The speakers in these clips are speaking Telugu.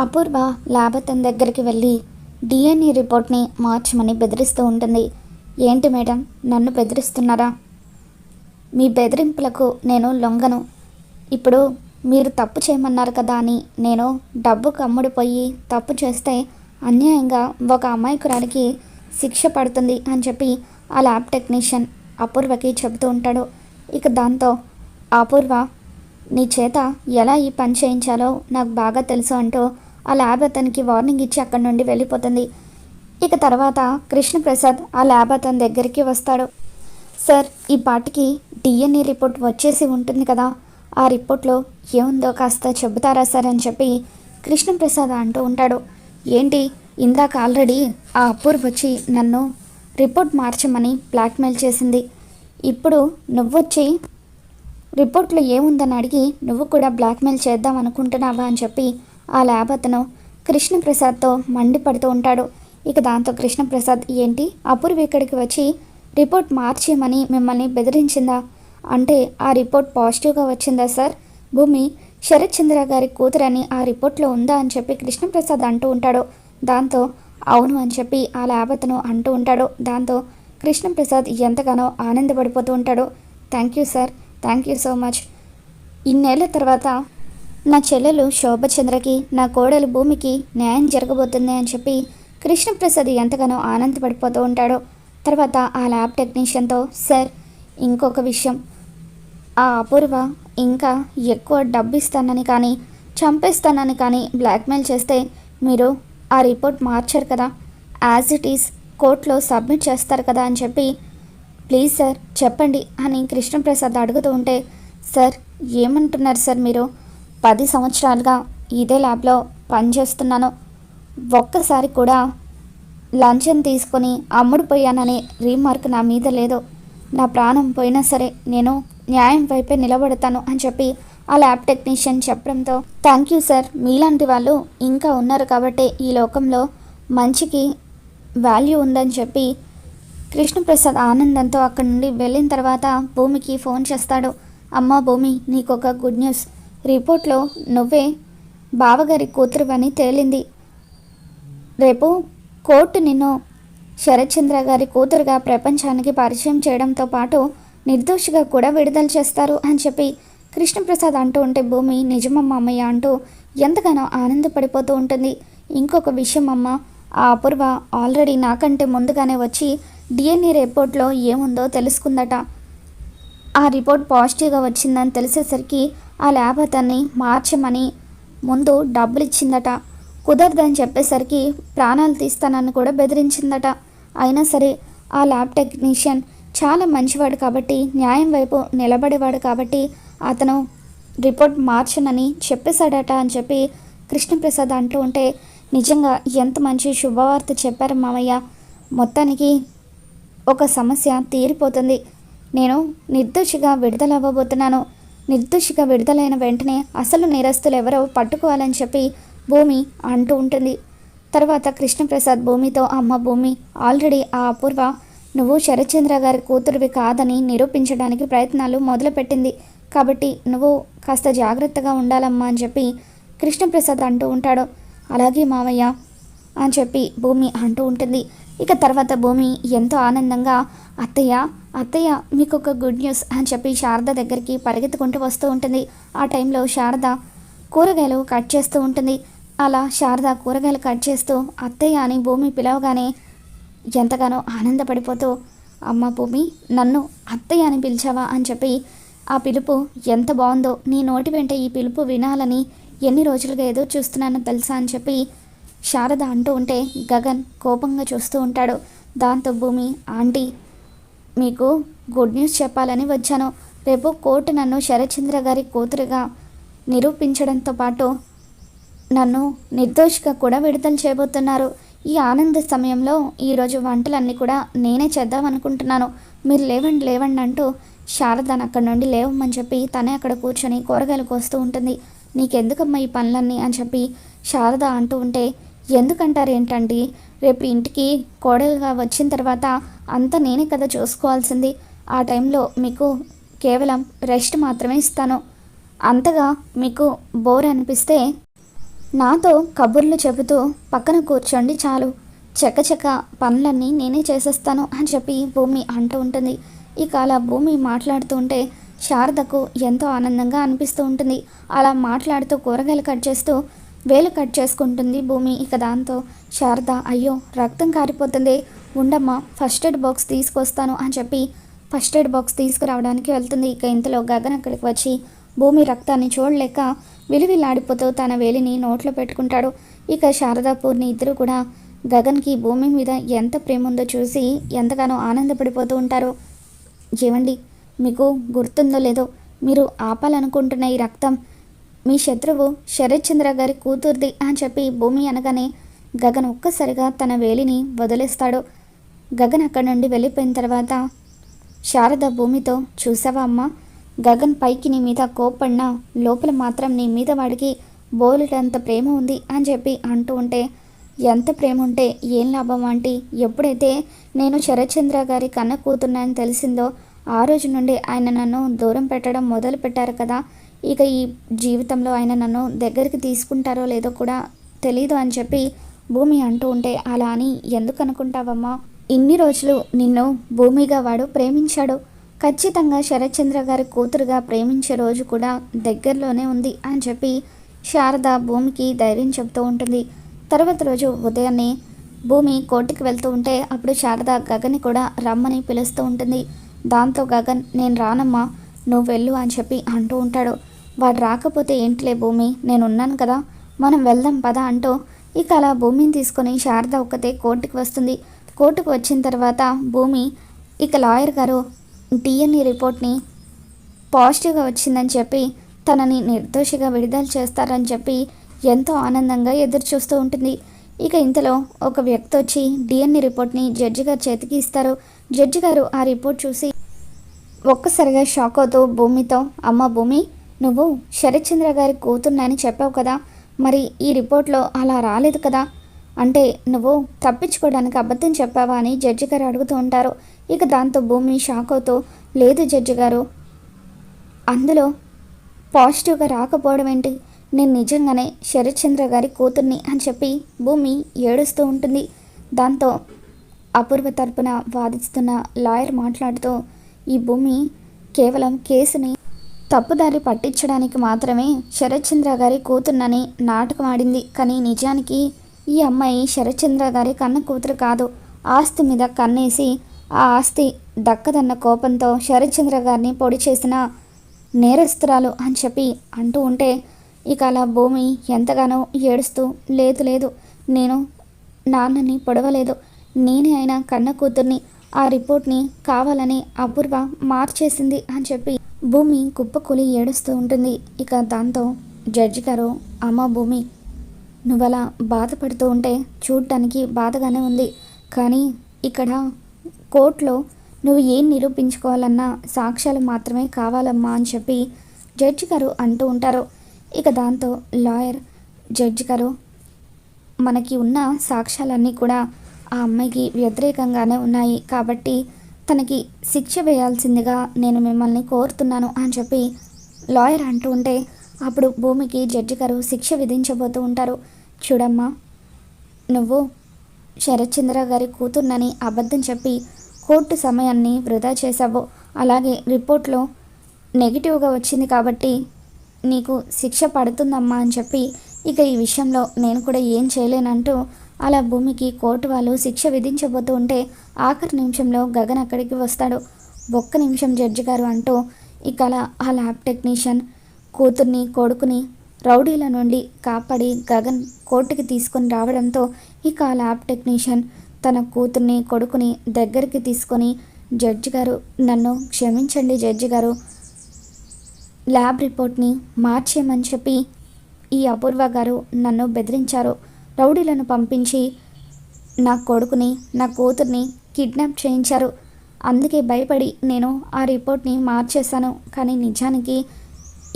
అపూర్వ ల్యాబ్ అతని దగ్గరికి వెళ్ళి డిఎన్ఏ రిపోర్ట్ని మార్చమని బెదిరిస్తూ ఉంటుంది. ఏంటి మేడం? నన్ను బెదిరిస్తున్నారా? మీ బెదిరింపులకు నేను లొంగను. ఇప్పుడు మీరు తప్పు చేయమన్నారు కదా అని నేను డబ్బు కమ్ముడిపోయి తప్పు చేస్తే అన్యాయంగా ఒక అమాయకురాలికి శిక్ష పడుతుంది అని చెప్పి ఆ ల్యాబ్ టెక్నీషియన్ అపూర్వకి చెబుతూ ఉంటాడు. ఇక దాంతో అపూర్వ నీ చేత ఎలా ఈ పని చేయించాలో నాకు బాగా తెలుసు అంటూ ఆ ల్యాబ్ అతనికి వార్నింగ్ ఇచ్చి అక్కడి నుండి వెళ్ళిపోతుంది. ఇక తర్వాత కృష్ణప్రసాద్ ఆ ల్యాబ్ అతని దగ్గరికి వస్తాడు. సార్ ఈ పాటికి డిఎన్ఏ రిపోర్ట్ వచ్చేసి ఉంటుంది కదా. ఆ రిపోర్ట్లో ఏముందో కాస్త చెబుతారా సార్ అని చెప్పి కృష్ణప్రసాద్ అంటూ ఉంటాడు. ఏంటి? ఇందాక ఆల్రెడీ ఆ అపూర్వ్ వచ్చి నన్ను రిపోర్ట్ మార్చమని బ్లాక్మెయిల్ చేసింది. ఇప్పుడు నువ్వొచ్చి రిపోర్ట్లో ఏముందని అడిగి నువ్వు కూడా బ్లాక్మెయిల్ చేద్దాం అనుకుంటున్నావా అని చెప్పి ఆ ల్యాబ్ అతను కృష్ణప్రసాద్తో మండిపడుతూ ఉంటాడు. ఇక దాంతో కృష్ణప్రసాద్ ఏంటి? అపూర్వ ఇక్కడికి వచ్చి రిపోర్ట్ మార్చేయమని మిమ్మల్ని బెదిరించిందా? అంటే ఆ రిపోర్ట్ పాజిటివ్గా వచ్చిందా సార్? భూమి శరత్ చంద్ర గారి కూతురని ఆ రిపోర్ట్లో ఉందా అని చెప్పి కృష్ణప్రసాద్ అంటూ ఉంటాడు. దాంతో అవును అని చెప్పి ఆ ల్యాబ్ అతను అంటూ ఉంటాడు. దాంతో కృష్ణప్రసాద్ ఎంతగానో ఆనందపడిపోతూ ఉంటాడు. Thank you sir. Thank you so much. ఇన్నేళ్ళ తర్వాత నా చెల్లెలు శోభచంద్రకి నా కోడలు భూమికి న్యాయం జరగబోతుంది అని చెప్పి కృష్ణప్రసాద్ ఎంతగానో ఆనందపడిపోతూ ఉంటాడు. తర్వాత ఆ ల్యాబ్ టెక్నీషియన్తో సార్ ఇంకొక విషయం. ఆ అపూర్వ ఇంకా ఎక్కువ డబ్బు ఇస్తానని కానీ చంపేస్తానని కానీ బ్లాక్మెయిల్ చేస్తే మీరు ఆ రిపోర్ట్ మార్చారు కదా. యాజ్ ఇట్ ఈస్ కోర్టులో సబ్మిట్ చేస్తారు కదా అని చెప్పి ప్లీజ్ సార్ చెప్పండి అని కృష్ణప్రసాద్ అడుగుతూ ఉంటే సార్ ఏమంటున్నారు సార్ మీరు? పది సంవత్సరాలుగా ఇదే ల్యాబ్లో పనిచేస్తున్నాను. ఒక్కసారి కూడా లంచం తీసుకొని అమ్ముడుపోయాననే రీమార్క్ నా మీద లేదు. నా ప్రాణం పోయినా సరే నేను న్యాయం వైపే నిలబడతాను అని చెప్పి ఆ ల్యాబ్ టెక్నీషియన్ చెప్పడంతో థ్యాంక్ యూ సార్ మీలాంటి వాళ్ళు ఇంకా ఉన్నారు కాబట్టి ఈ లోకంలో మంచికి వాల్యూ ఉందని చెప్పి కృష్ణప్రసాద్ ఆనందంతో అక్కడి నుండి వెళ్ళిన తర్వాత భూమికి ఫోన్ చేస్తాడు. అమ్మ భూమి నీకు ఒక గుడ్ న్యూస్. రిపోర్ట్లో నువ్వే బావగారి కూతురువని తేలింది. రేపు కోర్టు నిన్ను శరత్చంద్ర గారి కూతురుగా ప్రపంచానికి పరిచయం చేయడంతో పాటు నిర్దోషిగా కూడా విడుదల చేస్తారు అని చెప్పి కృష్ణప్రసాద్ అంటూ ఉంటే భూమి నిజమమ్మ అమ్మయ్య అంటూ ఎంతగానో ఆనందపడిపోతూ ఉంటుంది. ఇంకొక విషయం అమ్మ ఆ అపూర్వ ఆల్రెడీ నాకంటే ముందుగానే వచ్చి డిఎన్ఏ రిపోర్ట్లో ఏముందో తెలుసుకుందట. ఆ రిపోర్ట్ పాజిటివ్గా వచ్చిందని తెలిసేసరికి ఆ ల్యాబ్ అతన్ని మార్చమని ముందు డబ్బులు ఇచ్చిందట కుదరదని చెప్పేసరికి ప్రాణాలు తీస్తానని కూడా బెదిరించిందట. అయినా సరే ఆ ల్యాబ్ టెక్నీషియన్ చాలా మంచివాడు కాబట్టి న్యాయం వైపు నిలబడేవాడు కాబట్టి అతను రిపోర్ట్ మార్చనని చెప్పేశాడట అని చెప్పి కృష్ణప్రసాద్ అంటూ ఉంటే నిజంగా ఎంత మంచి శుభవార్త చెప్పారు మామయ్య. మొత్తానికి ఒక సమస్య తీరిపోతుంది. నేను నిర్దోషిగా విడుదలవ్వబోతున్నాను. నిర్దోషిగా విడుదలైన వెంటనే అసలు నేరస్తులు ఎవరో పట్టుకోవాలని చెప్పి భూమి అంటూ ఉంటుంది. తర్వాత కృష్ణప్రసాద్ భూమితో అమ్మ భూమి ఆల్రెడీ ఆ అపూర్వ నువ్వు శరత్చంద్ర గారి కూతురువి కాదని నిరూపించడానికి ప్రయత్నాలు మొదలుపెట్టింది. కాబట్టి నువ్వు కాస్త జాగ్రత్తగా ఉండాలమ్మా అని చెప్పి కృష్ణప్రసాద్ అంటూ ఉంటాడు. అలాగే మావయ్య అని చెప్పి భూమి అంటూ ఉంటుంది. ఇక తర్వాత భూమి ఎంతో ఆనందంగా అత్తయ్య అత్తయ్య మీకు ఒక గుడ్ న్యూస్ అని చెప్పి శారద దగ్గరికి పరిగెత్తుకుంటూ వస్తూ ఉంటుంది. ఆ టైంలో శారద కూరగాయలు కట్ చేస్తూ ఉంటుంది. అలా శారద కూరగాయలు కట్ చేస్తూ అత్తయ్య అని భూమి పిలవగానే ఎంతగానో ఆనందపడిపోతూ అమ్మ భూమి నన్ను అత్తయ్య అని పిలిచావా? అని చెప్పి ఆ పిలుపు ఎంత బాగుందో నీ నోటి వెంట ఈ పిలుపు వినాలని ఎన్ని రోజులుగా ఏదో చూస్తున్నానో తెలుసా? అని చెప్పి శారద అంటూ ఉంటే గగన్ కోపంగా చూస్తూ ఉంటాడు. దాంతో భూమి ఆంటీ మీకు గుడ్ న్యూస్ చెప్పాలని వచ్చాను. రేపు కోర్టు నన్ను శరత్చంద్ర గారి కూతురుగా నిరూపించడంతో పాటు నన్ను నిర్దోషిగా కూడా విడుదల చేయబోతున్నారు. ఈ ఆనంద సమయంలో ఈరోజు వంటలన్నీ కూడా నేనే చేద్దాం అనుకుంటున్నాను మీరు లేవండి లేవండి అంటూ శారదని అక్కడి నుండి లేవమని చెప్పి తనే అక్కడ కూర్చొని కూరగాయలు కోస్తూ ఉంటుంది. నీకెందుకమ్మా ఈ పనులన్నీ? అని చెప్పి శారద అంటూ ఉంటే ఎందుకంటారు ఏంటండి రేపు ఇంటికి కోడలుగా వచ్చిన తర్వాత అంతా నేనే కదా చూసుకోవాల్సింది. ఆ టైంలో మీకు కేవలం రెస్ట్ మాత్రమే ఇస్తాను. అంతగా మీకు బోర్ అనిపిస్తే నాతో కబుర్లు చెబుతూ పక్కన కూర్చోండి చాలు. చకచక పనులన్నీ నేనే చేసేస్తాను అని చెప్పి భూమి అంటూ ఉంటుంది. ఇక అలా భూమి మాట్లాడుతూ ఉంటే శారదకు ఎంతో ఆనందంగా అనిపిస్తూ ఉంటుంది. అలా మాట్లాడుతూ కూరగాయలు కట్ చేస్తూ వేలు కట్ చేసుకుంటుంది భూమి. ఇక దాంతో శారద అయ్యో రక్తం కారిపోతుంది. ఉండమ్మా ఫస్ట్ ఎయిడ్ బాక్స్ తీసుకొస్తాను అని చెప్పి ఫస్ట్ ఎయిడ్ బాక్స్ తీసుకురావడానికి వెళ్తుంది. ఇక ఇంతలో గగన్ అక్కడికి వచ్చి భూమి రక్తాన్ని చూడలేక విలువిల్లాడిపోతూ తన వేలిని నోట్లో పెట్టుకుంటాడు. ఇక శారదా పూర్ణి ఇద్దరు కూడా గగన్కి భూమి మీద ఎంత ప్రేమ ఉందో చూసి ఎంతగానో ఆనందపడిపోతూ ఉంటారు. ఏమండి మీకు గుర్తుందో లేదో మీరు ఆపాలనుకుంటున్న ఈ రక్తం మీ శత్రువు శరత్చంద్ర గారి కూతుర్ది అని చెప్పి భూమి అనగానే గగన్ ఒక్కసారిగా తన వేలిని వదిలేస్తాడు. గగన్ అక్కడి నుండి వెళ్ళిపోయిన తర్వాత శారద భూమితో చూసావా అమ్మ గగన్ పైకి నీ మీద కోప్పడినా లోపల మాత్రం నీ మీద వాడికి బోలెడంత ప్రేమ ఉంది అని చెప్పి అంటూ ఉంటే ఎంత ప్రేమ ఉంటే ఏం లాభం అంటే ఎప్పుడైతే నేను శరత్చంద్ర గారి కన్న కూతున్నానని తెలిసిందో ఆ రోజు నుండి ఆయన నన్ను దూరం పెట్టడం మొదలు పెట్టారు కదా ఇక ఈ జీవితంలో ఆయన నన్ను దగ్గరికి తీసుకుంటారో లేదో కూడా తెలీదు అని చెప్పి భూమి అంటూ ఉంటే అలా అని ఎందుకు అనుకుంటావమ్మా? ఇన్ని రోజులు నిన్ను భూమిగా వాడు ప్రేమించాడు. ఖచ్చితంగా శరత్చంద్ర గారి కూతురుగా ప్రేమించే రోజు కూడా దగ్గరలోనే ఉంది అని చెప్పి శారద భూమికి ధైర్యం చెబుతూ ఉంటుంది. తర్వాత రోజు ఉదయాన్నే భూమి కోర్టుకి వెళ్తూ ఉంటే అప్పుడు శారద గగన్ని కూడా రమ్మని పిలుస్తూ ఉంటుంది. దాంతో గగన్ నేను రానమ్మా. నువ్వు వెళ్ళు అని చెప్పి అంటూ ఉంటాడు. వాడు రాకపోతే ఏంటిలే భూమి? నేను ఉన్నాను కదా. మనం వెళ్దాం పద అంటూ ఇక అలా భూమిని తీసుకొని శారద ఒక్కతే కోర్టుకి వస్తుంది. కోర్టుకు వచ్చిన తర్వాత భూమి ఇక లాయర్ గారు డిఎన్ఏ రిపోర్ట్ని పాజిటివ్గా వచ్చిందని చెప్పి తనని నిర్దోషిగా విడుదల చేస్తారని చెప్పి ఎంతో ఆనందంగా ఎదురు చూస్తూ ఉంటుంది. ఇక ఇంతలో ఒక వ్యక్తి వచ్చి డిఎన్ఏ రిపోర్ట్ని జడ్జి గారి చేతికి ఇస్తారు. జడ్జి గారు ఆ రిపోర్ట్ చూసి ఒక్కసారిగా షాక్ అవుతూ భూమితో అమ్మ భూమి నువ్వు శరత్చంద్ర గారి కూతుర్నని చెప్పావు కదా మరి ఈ రిపోర్ట్లో అలా రాలేదు కదా? అంటే నువ్వు తప్పించుకోవడానికి అబద్ధం చెప్పావా? అని జడ్జి గారు అడుగుతూ ఉంటారు. ఇక దాంతో భూమి షాక్ అవుతూ లేదు జడ్జి గారు. అందులో పాజిటివ్గా రాకపోవడం ఏంటి? నేను నిజంగానే శరత్చంద్ర గారి కూతుర్ని అని చెప్పి భూమి ఏడుస్తూ ఉంటుంది. దాంతో అపూర్వ తరపున వాదిస్తున్న లాయర్ మాట్లాడుతూ ఈ భూమి కేవలం కేసుని తప్పుదారి పట్టించడానికి మాత్రమే శరత్చంద్ర గారి కూతుర్నని నాటకం ఆడింది కానీ నిజానికి ఈ అమ్మాయి శరత్చంద్ర గారి కన్న కూతురు కాదు. ఆస్తి మీద కన్నేసి ఆ ఆస్తి దక్కదన్న కోపంతో శరత్చంద్ర గారిని పొడి చేసిన నేరస్తురాలు అని చెప్పి అంటూ ఉంటే ఇక అలా భూమి ఎంతగానో ఏడుస్తూ లేదు లేదు నేను నాన్నని పొడవలేదు. నేనే అయినా కన్న కూతుర్ని ఆ రిపోర్ట్ని కావాలని అపూర్వ మార్చేసింది అని చెప్పి భూమి కుప్పకూలి ఏడుస్తూ ఉంటుంది. ఇక దాంతో జడ్జి గారు అమ్మ భూమి నువ్వలా బాధపడుతూ ఉంటే చూడటానికి బాధగానే ఉంది. కానీ ఇక్కడ కోర్టులో నువ్వు ఏం నిరూపించుకోవాలన్నా సాక్ష్యాలు మాత్రమే కావాలమ్మా అని చెప్పి జడ్జి గారు అంటూ ఉంటారు. ఇక దాంతో లాయర్ జడ్జి గారు మనకి ఉన్న సాక్ష్యాలన్నీ కూడా ఆ అమ్మాయికి వ్యతిరేకంగానే ఉన్నాయి. కాబట్టి తనకి శిక్ష వేయాల్సిందిగా నేను మిమ్మల్ని కోరుతున్నాను అని చెప్పి లాయర్ అంటూ ఉంటే అప్పుడు భూమికి జడ్జి గారు శిక్ష విధించబోతూ ఉంటారు. చూడమ్మా నువ్వు శరత్చంద్ర గారి కూతుర్నని అబద్ధం చెప్పి కోర్టు సమయాన్ని వృధా చేశావు. అలాగే రిపోర్ట్లో నెగిటివ్గా వచ్చింది కాబట్టి నీకు శిక్ష పడుతుందమ్మా అని చెప్పి ఇక ఈ విషయంలో నేను కూడా ఏం చేయలేనంటూ అలా భూమికి కోర్టు వాళ్ళు శిక్ష విధించబోతూ ఉంటే ఆఖరి నిమిషంలో గగన్ అక్కడికి వస్తాడు. ఒక్క నిమిషం జడ్జి గారు అంటూ ఇక అలా ఆ ల్యాబ్ టెక్నీషియన్ కూతుర్ని కొడుకుని రౌడీల నుండి కాపాడి గగన్ కోర్టుకి తీసుకొని రావడంతో ఇక ఆ ల్యాబ్ టెక్నీషియన్ తన కూతుర్ని కొడుకుని దగ్గరికి తీసుకొని జడ్జి గారు నన్ను క్షమించండి జడ్జి గారు ల్యాబ్ రిపోర్ట్ని మార్చేయమని చెప్పి ఈ అపూర్వ గారు నన్ను బెదిరించారు. రౌడీలను పంపించి నా కొడుకుని నా కూతుర్ని కిడ్నాప్ చేయించారు. అందుకే భయపడి నేను ఆ రిపోర్ట్ని మార్చేశాను. కానీ నిజానికి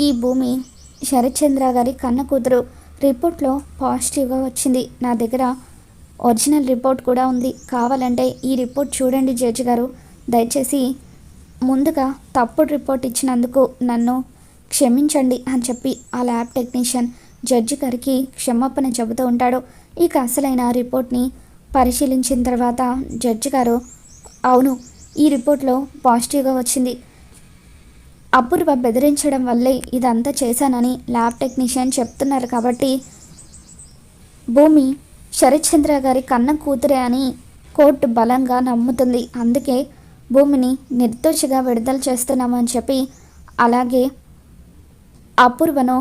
ఈ భూమి శరత్చంద్ర గారి కన్న కూతురు. రిపోర్ట్లో పాజిటివ్గా వచ్చింది. నా దగ్గర ఒరిజినల్ రిపోర్ట్ కూడా ఉంది. కావాలంటే ఈ రిపోర్ట్ చూడండి జడ్జి గారు. దయచేసి ముందుగా తప్పుడు రిపోర్ట్ ఇచ్చినందుకు నన్ను క్షమించండి అని చెప్పి ఆ ల్యాబ్ టెక్నీషియన్ జడ్జి గారికి క్షమాపణ చెబుతూ ఉంటాడు. ఇక అసలైన రిపోర్ట్ని పరిశీలించిన తర్వాత జడ్జి గారు అవును ఈ రిపోర్ట్లో పాజిటివ్గా వచ్చింది. అపూర్వ బెదిరించడం వల్లే ఇదంతా చేశానని ల్యాబ్ టెక్నీషియన్ చెప్తున్నారు కాబట్టి భూమి శరత్చంద్ర గారి కన్న కూతురే అని కోర్టు బలంగా నమ్ముతుంది. అందుకే భూమిని నిర్దోషిగా విడుదల చేస్తున్నామని చెప్పి అలాగే అపూర్వను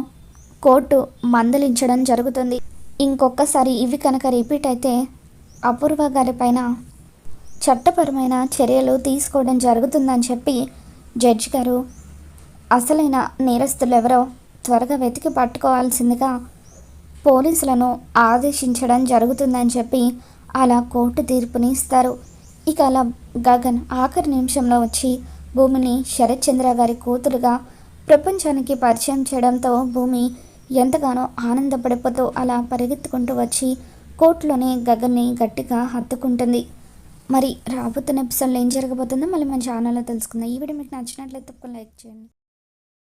కోర్టు మందలించడం జరుగుతుంది. ఇంకొకసారి ఇవి కనుక రిపీట్ అయితే అపూర్వ గారిపైన చట్టపరమైన చర్యలు తీసుకోవడం జరుగుతుందని చెప్పి జడ్జి గారు అసలైన నేరస్తులు ఎవరో త్వరగా వెతికి పట్టుకోవాల్సిందిగా పోలీసులను ఆదేశించడం జరుగుతుందని చెప్పి అలా కోర్టు తీర్పుని ఇస్తారు. ఇక అలా గగన్ ఆఖరి నిమిషంలో వచ్చి భూమిని శరత్చంద్ర గారి కూతురుగా ప్రపంచానికి పరిచయం చేయడంతో భూమి ఎంతగానో ఆనందపడిపోతూ అలా పరిగెత్తుకుంటూ వచ్చి కోట్లోనే గగన్ని గట్టిగా హత్తుకుంటుంది. మరి రాబోతున్న ఎపిసోడ్లో ఏం జరగబోతుందో మళ్ళీ మన ఛానల్లో తెలుసుకుందాం. ఈ వీడియో మీకు నచ్చినట్లయితే తప్పకుండా లైక్ చేయండి.